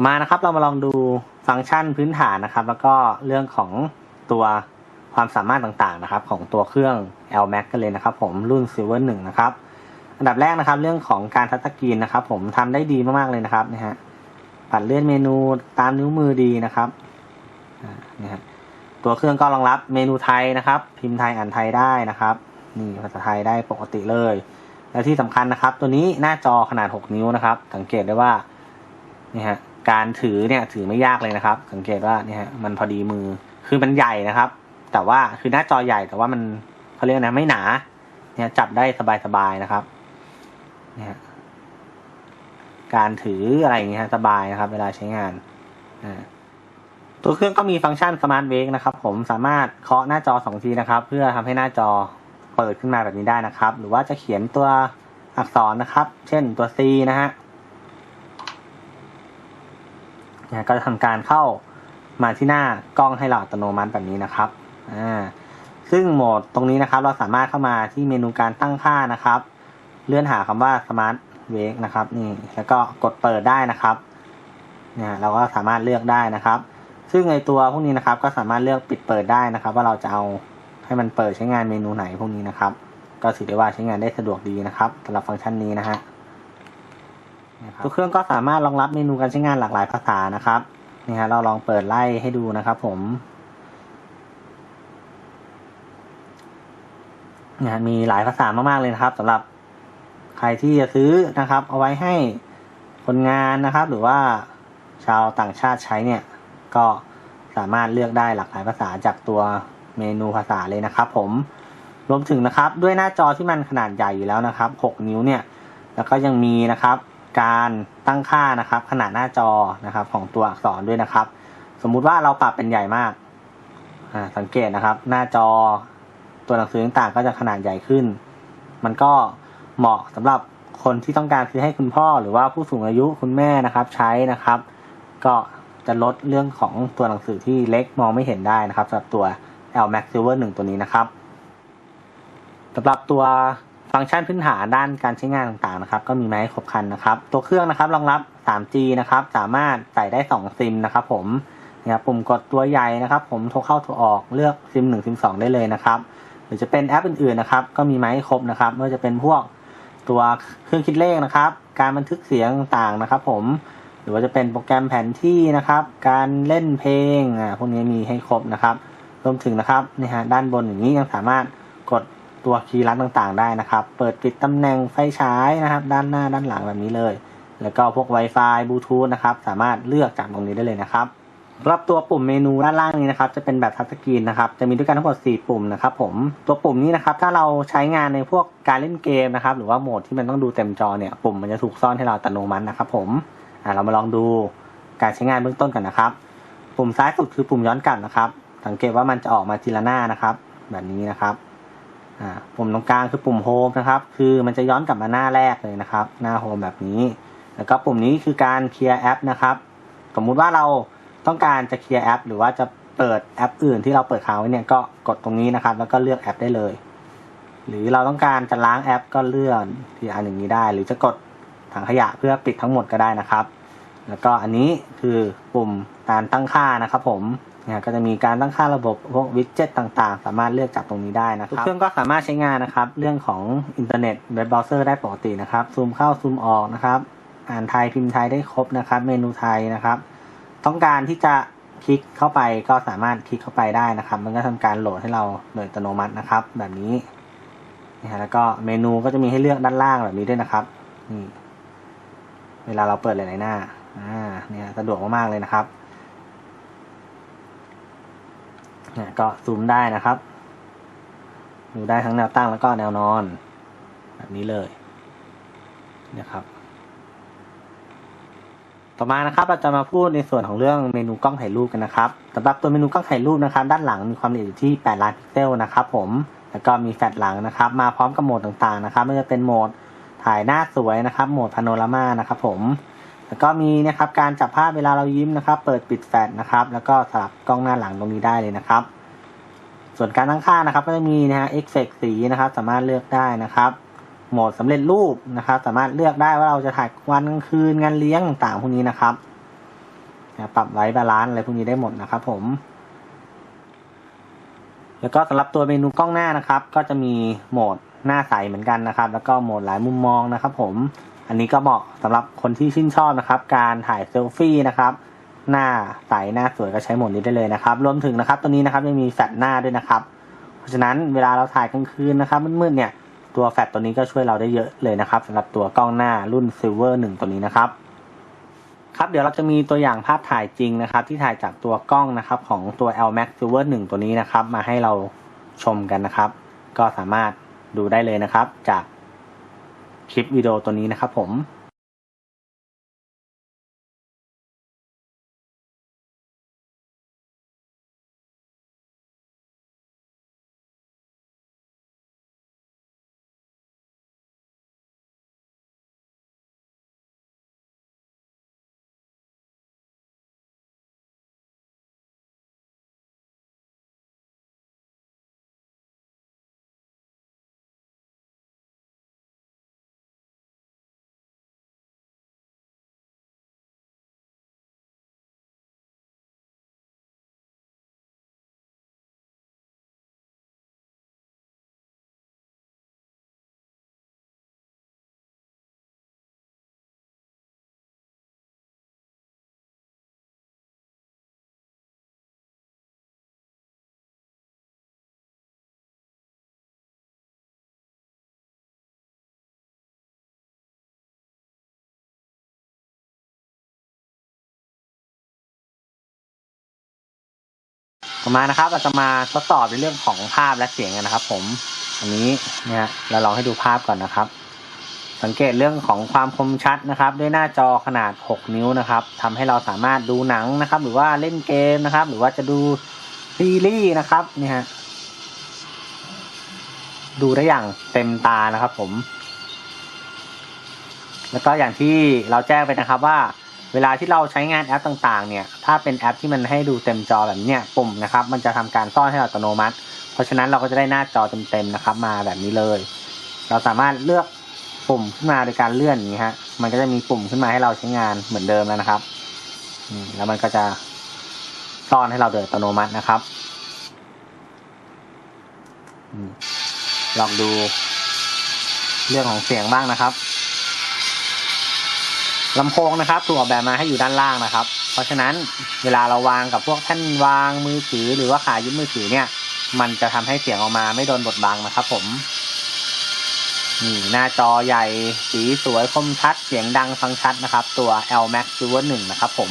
ต่อมานะครับ เรามาลองดูฟังก์ชันพื้นฐานนะครับ แล้วก็เรื่องของตัวความสามารถต่างๆนะครับ ของตัวเครื่อง L Max กันเลยนะครับ ผมรุ่น Silver 1นะครับ อันดับแรกนะครับ เรื่องของการทัชสกรีนนะครับ ผมทำได้ดีมากๆเลยนะครับนะฮะปัดเลื่อนเมนูตามนิ้วมือดีนะครับอ่านะฮะตัวเครื่องก็รองรับเมนูไทยนะครับ พิมพ์ไทยอ่านไทยได้นะครับนี่ภาษาไทยได้ปกติเลย และที่สำคัญนะครับ ตัวนี้หน้าจอขนาด 6 นิ้วนะครับ สังเกตได้ว่านี่ฮะ การถือเนี่ยถือไม่ยากเลยนะครับ สังเกตว่านี่ฮะมันพอดีมือคือมันใหญ่นะครับ แต่ว่าคือหน้าจอใหญ่แต่ว่ามันเขาเรียกนะไม่หนา เนี่ยจับได้สบายๆนะครับ เนี่ยการถืออะไรอย่างเงี้ยสบายนะครับ เวลาใช้งานตัวเครื่องก็มีฟังก์ชันสมาร์ทเวกนะครับ ผมสามารถเคาะหน้าจอสองทีนะครับ เพื่อทำให้หน้าจอเปิดขึ้นมาแบบนี้ได้นะครับ หรือว่าจะเขียนตัวอักษรนะครับ เช่นตัว C นะฮะเนี่ยก็จะทำการเข้ามาที่หน้ากล้องให้เราอัตโนมัติแบบนี้นะครับอ่าซึ่งโหมดตรงนี้นะครับ เราสามารถเข้ามาที่เมนูการตั้งค่านะครับ เลื่อนหาคำว่า Smart Wake นะครับนี่แล้วก็กดเปิดได้นะครับเนี่ยเราก็สามารถเลือกได้นะครับ ซึ่งในตัวพวกนี้นะครับ ก็สามารถเลือกปิดเปิดได้นะครับ ว่าเราจะเอาให้มันเปิดใช้งานเมนูไหนพวกนี้นะครับ ก็ถือได้ว่าใช้งานได้สะดวกดีนะครับสำหรับฟังก์ชันนี้นะฮะ ทุกเครื่องก็สามารถรองรับเมนูการใช้งานหลากหลายภาษานะครับนี่ฮะเราลองเปิดไล่ให้ดูนะครับ ผมนะฮะมีหลายภาษามาก ๆ เลยนะครับสำหรับใครที่จะซื้อนะครับ เอาไว้ให้คนงานนะครับ หรือว่าชาวต่างชาติใช้เนี่ย ก็สามารถเลือกได้หลากหลายภาษาจากตัวเมนูภาษาเลยนะครับ ผมรวมถึงนะครับ ด้วยหน้าจอที่มันขนาดใหญ่อยู่แล้วนะครับ 6 นิ้วเนี่ย แล้วก็ยังมีนะครับ การตั้งค่านะครับ ขนาดหน้าจอนะครับ ของตัวอักษรด้วยนะครับ สมมุติว่าเราปรับเป็นใหญ่มากอ่าสังเกตนะครับ หน้าจอตัวหนังสือต่างๆ ก็จะขนาดใหญ่ขึ้น มันก็เหมาะสำหรับคนที่ต้องการซื้อให้คุณพ่อหรือว่าผู้สูงอายุคุณแม่นะครับ ใช้นะครับ ก็จะลดเรื่องของตัวหนังสือที่เล็กมองไม่เห็นได้นะครับสำหรับตัว L Max Silver 1 ตัวนี้นะครับสำหรับตัว ฟังก์ชันพื้นฐานด้านการใช้งานต่างๆนะครับ ก็มีมาให้ครบครันนะครับ ตัวเครื่องนะครับรองรับ 3G นะครับ สามารถใส่ได้ 2 ซิมนะครับ ผมนะครับปุ่มกดตัวใหญ่นะครับ ผมโทรเข้าโทรออกเลือกซิม1ซิม2ได้เลยนะครับ หรือจะเป็นแอปอื่นๆนะครับ ก็มีมาให้ครบนะครับไม่ว่าจะเป็นพวกตัวเครื่องคิดเลขนะครับ การบันทึกเสียงต่างๆนะครับ ผมหรือว่าจะเป็นโปรแกรมแผนที่นะครับ การเล่นเพลงอ่าพวกนี้มีให้ครบนะครับ รวมถึงนะครับนี่ฮะด้านบนอย่างนี้ยังสามารถกด ตัวคีย์ลัดต่างๆได้นะครับ เปิดปิดตำแหน่งไฟฉายนะครับ ด้านหน้าด้านหลังแบบนี้เลย แล้วก็พวก Wi-Fi บลูทูธนะครับ สามารถเลือกจากตรงนี้ได้เลยนะครับรับตัวปุ่มเมนูด้านล่างนี้นะครับ จะเป็นแบบทัชสกรีนนะครับ จะมีด้วยกันทั้งหมด 4 ปุ่มนะครับผม ตัวปุ่มนี้นะครับ ถ้าเราใช้งานในพวกการเล่นเกมนะครับ หรือว่าโหมดที่มันต้องดูเต็มจอเนี่ย ปุ่มมันจะถูกซ่อนให้เราอัตโนมัตินะครับ ผม อ่า เรามาลองดูการใช้งานเบื้องต้นกันนะครับ ปุ่มซ้ายสุดคือปุ่มย้อนกลับนะครับ สังเกตว่ามันจะออกมาทีละหน้านะครับ แบบนี้นะครับอ่า ปุ่มตรงกลางคือปุ่มโฮมนะครับ คือมันจะย้อนกลับมาหน้าแรกเลยนะครับ หน้าโฮมแบบนี้ แล้วก็ปุ่มนี้คือการเคลียร์แอปนะครับ สมมุติว่าเราต้องการจะเคลียร์แอป หรือว่าจะเปิดแอปอื่นที่เราเปิดค้างไว้เนี่ยก็กดตรงนี้นะครับ แล้วก็เลือกแอปได้เลย หรือเราต้องการจะล้างแอปก็เลื่อนที่อันอย่างนี้ได้ หรือจะกดถังขยะเพื่อปิดทั้งหมดก็ได้นะครับ แล้วก็อันนี้คือปุ่มการตั้งค่านะครับผม นี่ยก็จะมีการตั้งค่าระบบพวกวิดเจ็ตต่างๆ สามารถเลือกจากตรงนี้ได้นะครับทุกเครื่องก็สามารถใช้งานนะครับ เรื่องของอินเทอร์เน็ตเว็บเบราว์เซอร์ได้ปกตินะครับ ซูมเข้าซูมออกนะครับ อ่านไทยพิมพ์ไทยได้ครบนะครับ เมนูไทยนะครับ ต้องการที่จะคลิกเข้าไปก็สามารถคลิกเข้าไปได้นะครับ มันก็ทำการโหลดให้เราโดยอัตโนมัตินะครับ แบบนี้นะฮะแล้วก็เมนูก็จะมีให้เลือกด้านล่างแบบนี้ด้วยนะครับนี่เวลาเราเปิดหลายๆหน้าอ่าเนี่ยสะดวกมากๆเลยนะครับเนี่ย ก็ซูมได้นะครับ ดูได้ทั้งแนวตั้งแล้วก็แนวนอน แบบนี้เลยนะครับ ต่อมานะครับเราจะมาพูดในส่วนของเรื่องเมนูกล้องถ่ายรูปกันนะครับสำหรับตัวเมนูกล้องถ่ายรูปนะครับ ด้านหลังมีความละเอียดอยู่ที่ 8 ล้านพิกเซลนะครับ ผมแล้วก็มีแฟลชหลังนะครับ มาพร้อมกับโหมดต่างๆนะครับไม่ว่าจะเป็นโหมดถ่ายหน้าสวยนะครับ โหมดพาโนรามานะครับ ผม แล้วก็มีนะครับการจับภาพเวลาเรายิ้มนะครับ เปิดปิดแฟลชนะครับ แล้วก็สลับกล้องหน้าหลังตรงนี้ได้เลยนะครับ ส่วนการตั้งค่านะครับ ก็จะมีนะฮะเอฟเฟกสีนะครับ สามารถเลือกได้นะครับโหมดสำเร็จรูปนะครับ สามารถเลือกได้ว่าเราจะถ่ายวันกลางคืนงานเลี้ยงต่างๆพวกนี้นะครับปรับไว้บาลานซ์อะไรพวกนี้ได้หมดนะครับผม แล้วก็สำหรับตัวเมนูกล้องหน้านะครับ ก็จะมีโหมดหน้าใสเหมือนกันนะครับ แล้วก็โหมดหลายมุมมองนะครับ ผม อันนี้ก็เหมาะสำหรับคนที่ชื่นชอบนะครับ การถ่ายเซลฟี่นะครับหน้าใสหน้าสวยก็ใช้โหมดนี้ได้เลยนะครับ รวมถึงนะครับตัวนี้นะครับยังมีแฟลชหน้าด้วยนะครับ เพราะฉะนั้นเวลาเราถ่ายกลางคืนนะครับมืดๆเนี่ยตัวแฟลชตัวนี้ก็ช่วยเราได้เยอะเลยนะครับสำหรับตัวกล้องหน้ารุ่น Silver 1 ตัวนี้นะครับครับเดี๋ยวเราจะมีตัวอย่างภาพถ่ายจริงนะครับ ที่ถ่ายจากตัวกล้องนะครับของตัว L Max Silver 1 ตัวนี้นะครับ มาให้เราชมกันนะครับ ก็สามารถดูได้เลยนะครับจาก คลิปวิดีโอตัวนี้นะครับผม ต่อมานะครับเราจะมาทดสอบในเรื่องของภาพและเสียงกันนะครับ ผมอันนี้เนี่ยเราลองให้ดูภาพก่อนนะครับ สังเกตเรื่องของความคมชัดนะครับ ด้วยหน้าจอขนาด 6 นิ้วนะครับทำให้เราสามารถดูหนังนะครับ หรือว่าเล่นเกมนะครับ หรือว่าจะดูซีรีส์นะครับเนี่ยดูได้อย่างเต็มตานะครับ ผม แล้วก็อย่างที่เราแจ้งไปนะครับว่า เวลาที่เราใช้งานแอปต่างๆ เนี่ย ถ้าเป็นแอปที่มันให้ดูเต็มจอแบบนี้เนี่ยปุ่มนะครับ มันจะทำการซ่อนให้อัตโนมัติ เพราะฉะนั้นเราก็จะได้หน้าจอเต็มๆนะครับ มาแบบนี้เลย เราสามารถเลือกปุ่มขึ้นมาโดยการเลื่อนอย่างนี้ฮะ มันก็จะมีปุ่มขึ้นมาให้เราใช้งานเหมือนเดิมแล้วนะครับ แล้วมันก็จะซ่อนให้เราโดยอัตโนมัตินะครับ ลองดูเรื่องของเสียงบ้างนะครับ ลำโพงนะครับถูกออกแบบมาให้อยู่ด้านล่างนะครับ เพราะฉะนั้นเวลาเราวางกับพวกแท่นวางมือถือหรือว่าขายึดมือถือเนี่ย มันจะทำให้เสียงออกมาไม่โดนบดบังนะครับ ผมนี่หน้าจอใหญ่สีสวยคมชัดเสียงดังฟังชัดนะครับ ตัว L Max Silver 1นะครับผม